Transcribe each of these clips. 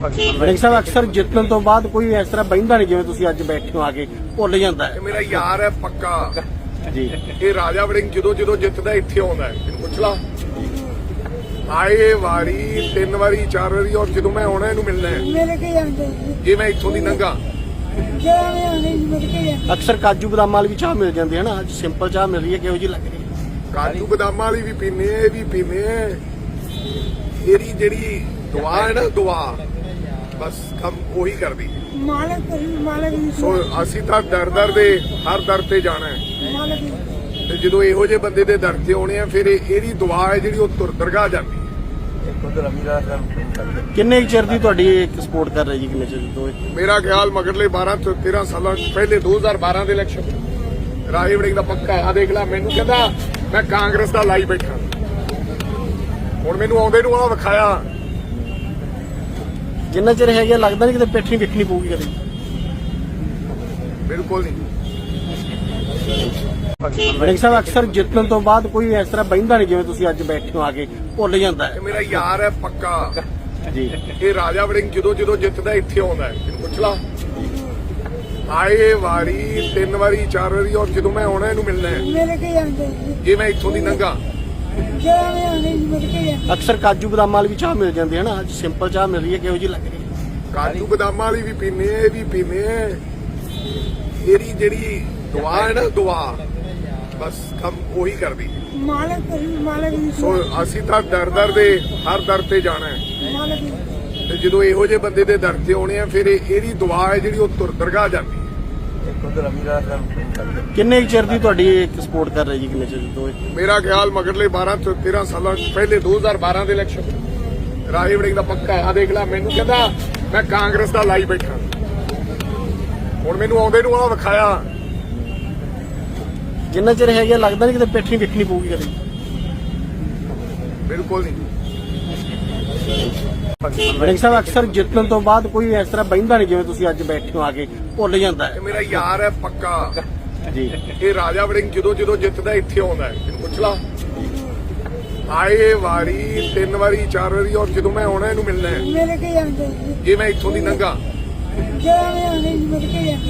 ਵੜਿੰਗ ਸਾਹਿਬ ਅਕਸਰ ਜਿੱਤਣ ਤੋਂ ਬਾਅਦ ਕੋਈ ਇਸ ਤਰ੍ਹਾਂ ਬਹਿੰਦਾ ਨਹੀਂ ਜਿਵੇਂ ਤੁਸੀਂ ਅੱਜ ਬੈਠੇ ਹੋ ਆ ਕੇ ਭੁੱਲ ਜਾਂਦਾ ਹੈ। ਇਹ ਮੇਰਾ ਯਾਰ ਹੈ ਪੱਕਾ। ਜੀ। ਇਹ ਰਾਜਾ ਵੜਿੰਗ ਜਦੋਂ ਜਦੋਂ ਜਿੱਤਦਾ ਇੱਥੇ ਆਉਂਦਾ ਹੈ। ਇਹਨੂੰ ਪੁੱਛ ਲਾ। ਆਏ ਵਾਰੀ ਤਿੰਨ ਵਾਰੀ ਚਾਰ ਵਾਰੀ ਔਰ ਜਦੋਂ ਮੈਂ ਆਉਣਾ ਇਹਨੂੰ ਮਿਲਣਾ ਹੈ। ਮਿਲ ਕੇ ਜਾਂਦੇ ਜੀ। ਜੇ ਮੈਂ ਇੱਥੋਂ ਦੀ ਨੰਗਾ। ਜੀ ਅਕਸਰ ਕਾਜੂ ਬਦਾਮਾਂ ਵਾਲੀ ਵੀ ਚਾਹ ਮਿਲ ਜਾਂਦੀ ਹੈ ਨਾ। ਅੱਜ ਸਿੰਪਲ ਚਾਹ ਮਿਲ ਰਹੀ ਹੈ ਕਿਹੋ ਜਿਹੀ ਲੱਗ ਰਹੀ ਹੈ? ਕਾਜੂ ਬਦਾਮਾਂ ਵਾਲੀ ਵੀ ਪੀਨੇ ਆ ਇਹ ਵੀ ਪੀਨੇ ਇਹਦੀ ਜਿਹੜੀ ਦੁਆ ਹੈ ਨਾ ਦੁਆ। ਬਸ ਕੰਮ ਉਹੀ ਕਰਦੀ। ਮਾਲਕ ਮਾਲਕ ਸੋ ਅਸੀਂ ਤਾਂ ਦਰ ਦਰ ਦੇ ਹਰ ਦਰ ਤੇ ਜਾਣਾ ਹੈ। ਮਾਲਕ ਦੀ ਤੇ ਜਦੋਂ ਇਹੋ ਜਿਹੇ ਬੰਦੇ ਦੇ ਦਰ ਤੇ ਆਉਣੇ ਆ ਫਿਰ ਇਹ- ਇਹਦੀ ਦੁਆ ਹੈ ਜਿਹੜੀ ਉਹ ਤੁਰ ਦਰਗਾਹ ਜਾਂਦੀ ਕਿੰਨੇ ਚਿਰ ਦੀ ਤੁਹਾਡੀ ਇੱਕ ਸਪੋਰਟ ਕਰ ਰਹੀ ਜੀ ਕਿੰਨੇ ਚਿਰ ਤੋਂ? ਮੇਰਾ ਖਿਆਲ ਮਗਰਲੇ 12 ਤੋਂ 13 ਸਾਲਾਂ ਪਹਿਲੇ 2012 ਦੇ ਇਲੈਕਸ਼ਨ ਰਾਹੀ ਵੜਿੰਗ ਦਾ ਪੱਕਾ ਆ ਦੇਖ ਲੈ ਮੈਨੂੰ ਕਹਿੰਦਾ ਮੈਂ ਕਾਂਗਰਸ ਦਾ ਲਾਈ ਬੈਠਾ। ਹੁਣ ਮੈਨੂੰ ਆਉਂਦੇ ਨੂੰ ਆ ਵਿਖਾਇਆ। ਜਿੰਨਾ ਚਿਰ ਹੈਗਾ ਲੱਗਦਾ ਨਹੀਂ ਕਿਤੇ ਪਿੱਠ ਨਹੀਂ ਵੇਖਣੀ ਪਊਗੀ ਕਦੇ। ਬਿਲਕੁਲ ਨਹੀਂ। ਵੜਿੰਗ ਸਾਹਿਬ ਅਕਸਰ ਜਿੱਤਣ ਤੋਂ ਬਾਅਦ ਕੋਈ ਇਸ ਤਰ੍ਹਾਂ ਬਹਿੰਦਾ ਨਹੀਂ ਜਿਵੇਂ ਤੁਸੀਂ ਅੱਜ ਬੈਠੇ ਹੋ ਆ ਕੇ ਭੁੱਲ ਜਾਂਦਾ ਹੈ। ਮੇਰਾ ਯਾਰ ਹੈ ਪੱਕਾ। ਜੀ। ਇਹ ਰਾਜਾ ਵੜਿੰਗ ਜਦੋਂ ਜਦੋਂ ਜਿੱਤਦਾ ਇੱਥੇ ਆਉਂਦਾ ਹੈ। ਇਹਨੂੰ ਪੁੱਛ ਲਾ। ਆਏ ਵਾਰੀ ਤਿੰਨ ਵਾਰੀ ਚਾਰ ਵਾਰੀ ਔਰ ਜਦੋਂ ਮੈਂ ਆਉਣਾ ਇਹਨੂੰ ਮਿਲਣਾ ਹੈ। ਮਿਲ ਕੇ ਜਾਂਦੇ ਜੀ ਜੇ ਮੈਂ ਇੱਥੋਂ ਦੀ ਨੰਗਾ ਜਿਹੜਾ ਵੀ ਆਉਂਦੇ ਜੀ ਮਿਲ ਕੇ ਜਾਂਦੇ ਅਕਸਰ ਕਾਜੂ ਬਦਾਮਾਂ ਵਾਲੀ ਵੀ ਚਾਹ ਮਿਲ ਜਾਂਦੀ ਹੈ ਨਾ ਅੱਜ ਸਿੰਪਲ ਚਾਹ ਮਿਲ ਰਹੀ ਹੈ ਕਿਹੋ ਜਿਹੀ ਲੱਗ ਰਹੀ ਹੈ? ਕਾਜੂ ਬਦਾਮਾਂ ਵਾਲੀ ਵੀ ਪੀਨੇ ਆ ਇਹ ਵੀ ਪੀਨੇ ਆ। ਇਹਦੀ ਜਿਹੜੀ ਦੁਆ ਹੈ ਨਾ ਦੁਆ ਬਸ ਕੰਮ ਉਹੀ ਕਰਦੀ। ਮਾਲਕ ਕਰੀ ਮਾਲਕ ਦੀ ਸੋ ਅਸੀਂ ਤਾਂ ਦਰ ਦਰ ਦੇ ਹਰ ਦਰ ਤੇ ਜਾਣਾ ਹੈ। ਮਾਲਕ ਦੀ ਤੇ ਜਦੋਂ ਇਹੋ ਜਿਹੇ ਬੰਦੇ ਦੇ ਦਰ ਤੇ ਆਉਣੇ ਆ ਫਿਰ ਇਹ- ਇਹਦੀ ਦੁਆ ਹੈ ਜਿਹੜੀ ਉਹ ਤੁਰ ਦਰਗਾਹ ਜਾਂਦੀ। ਕਿੰਨੇ ਕੁ ਚਿਰ ਦੀ ਤੁਹਾਡੀ ਇੱਕ ਸਪੋਰਟ ਕਰ ਰਹੀ ਜੀ ਕਿੰਨੇ ਚਿਰ ਤੋਂ ਇਹ? ਮੇਰਾ ਖਿਆਲ ਮਗਰਲੇ 12 ਤੋਂ 13 ਸਾਲਾਂ ਪਹਿਲੇ 2012 ਦੇ ਇਲੈਕਸ਼ਨ ਰਾਹੀ ਵੜਿੰਗ ਦਾ ਪੱਕਾ ਆ ਦੇਖ ਲੈ ਮੈਨੂੰ ਕਹਿੰਦਾ ਮੈਂ ਕਾਂਗਰਸ ਦਾ ਲਾਈ ਬੈਠਾ। ਹੁਣ ਮੈਨੂੰ ਆਉਂਦੇ ਨੂੰ ਆ ਵਿਖਾਇਆ। ਜਿੰਨਾ ਚਿਰ ਹੈਗਾ ਲੱਗਦਾ ਨਹੀਂ ਕਿਤੇ ਪਿੱਠ ਵੇਖਣੀ ਪਊਗੀ ਕਦੇ। ਬਿਲਕੁਲ ਨਹੀਂ ਵੜਿੰਗ ਸਾਹਿਬ ਅਕਸਰ ਜਿੱਤਣ ਤੋਂ ਬਾਅਦ ਕੋਈ ਇਸ ਤਰ੍ਹਾਂ ਬਹਿੰਦਾ ਨਹੀਂ ਜਿਵੇਂ ਤੁਸੀਂ ਅੱਜ ਬੈਠੇ ਹੋ ਆ ਕੇ ਭੁੱਲ ਜਾਂਦਾ ਹੈ। ਇਹ ਮੇਰਾ ਯਾਰ ਹੈ ਪੱਕਾ। ਜੀ। ਇਹ ਰਾਜਾ ਵੜਿੰਗ ਜਦੋਂ ਜਦੋਂ ਜਿੱਤਦਾ ਇੱਥੇ ਆਉਂਦਾ ਹੈ। ਇਹਨੂੰ ਪੁੱਛ ਲਾ। ਆਏ ਵਾਰੀ ਤਿੰਨ ਵਾਰੀ ਚਾਰ ਵਾਰੀ ਔਰ ਜਦੋਂ ਮੈਂ ਆਉਣਾ ਇਹਨੂੰ ਮਿਲਣਾ ਹੈ। ਮਿਲ ਕੇ ਜਾਂਦੇ ਜੀ ਜੇ ਮੈਂ ਇੱਥੋਂ ਦੀ ਨੰਗਾ। ਜੀ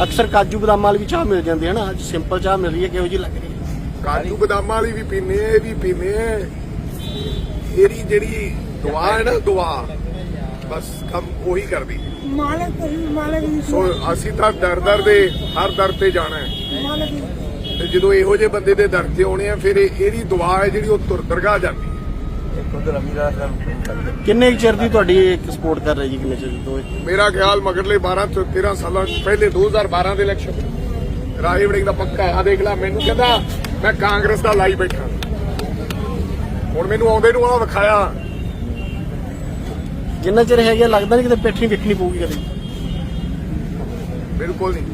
ਅਕਸਰ ਕਾਜੂ ਬਦਾਮਾਂ ਵਾਲੀ ਵੀ ਚਾਹ ਮਿਲ ਜਾਂਦੀ ਹੈ ਨਾ। ਅੱਜ ਸਿੰਪਲ ਚਾਹ ਮਿਲ ਰਹੀ ਹੈ ਕਿਹੋ ਜਿਹੀ ਲੱਗ ਰਹੀ ਹੈ? ਕਾਜੂ ਬਦਾਮਾਂ ਵਾਲੀ ਵੀ ਪੀਨੇ ਆ ਇਹ ਵੀ ਪੀਨੇ ਇਹਦੀ ਜਿਹੜੀ ਦੁਆ ਹੈ ਨਾ ਦੁਆ। ਬਸ ਕੰਮ ਉਹੀ ਕਰਦੀ ਮਾਲਕ ਮਾਲਕ ਦੀ ਸੋ ਅਸੀਂ ਤਾਂ ਦਰ ਦਰ ਦੇ ਹਰ ਦਰ ਤੇ ਜਾਣਾ ਹੈ। ਮਾਲਕ ਦੀ ਤੇ ਜਦੋਂ ਇਹੋ ਜਿਹੇ ਬੰਦੇ ਦੇ ਦਰ ਤੇ ਆਉਣੇ ਆ ਫਿਰ ਇਹ- ਇਹਦੀ ਦੁਆ ਹੈ ਜਿਹੜੀ ਉਹ ਤੁਰ ਦਰਗਾਹ ਜਾਂਦੀ ਹੈ। ਕਿੰਨੇ ਚਿਰ ਦੀ ਤੁਹਾਡੀ ਇੱਕ ਸਪੋਰਟ ਕਰ ਰਹੀ ਜੀ ਕਿੰਨੇ ਚਿਰ ਤੋਂ? ਮੇਰਾ ਖਿਆਲ ਮਗਰਲੇ 12 ਤੋਂ 13 ਸਾਲਾਂ ਪਹਿਲੇ 2012 ਦੇ ਇਲੈਕਸ਼ਨ ਰਾਹੀ ਵੜਿੰਗ ਦਾ ਪੱਕਾ ਆ ਦੇਖ ਲੈ ਮੈਨੂੰ ਕਹਿੰਦਾ ਮੈਂ ਕਾਂਗਰਸ ਦਾ ਲਾਈ ਬੈਠਾ। ਹੁਣ ਮੈਨੂੰ ਆਉਂਦੇ ਨੂੰ ਆ ਵਿਖਾਇਆ। ਜਿੰਨਾ ਚਿਰ ਹੈਗਾ ਲੱਗਦਾ ਨਹੀਂ ਕਿਤੇ ਪਿੱਠ ਨਹੀਂ ਵੇਖਣੀ ਪਊਗੀ ਕਦੇ। ਬਿਲਕੁਲ ਨਹੀਂ।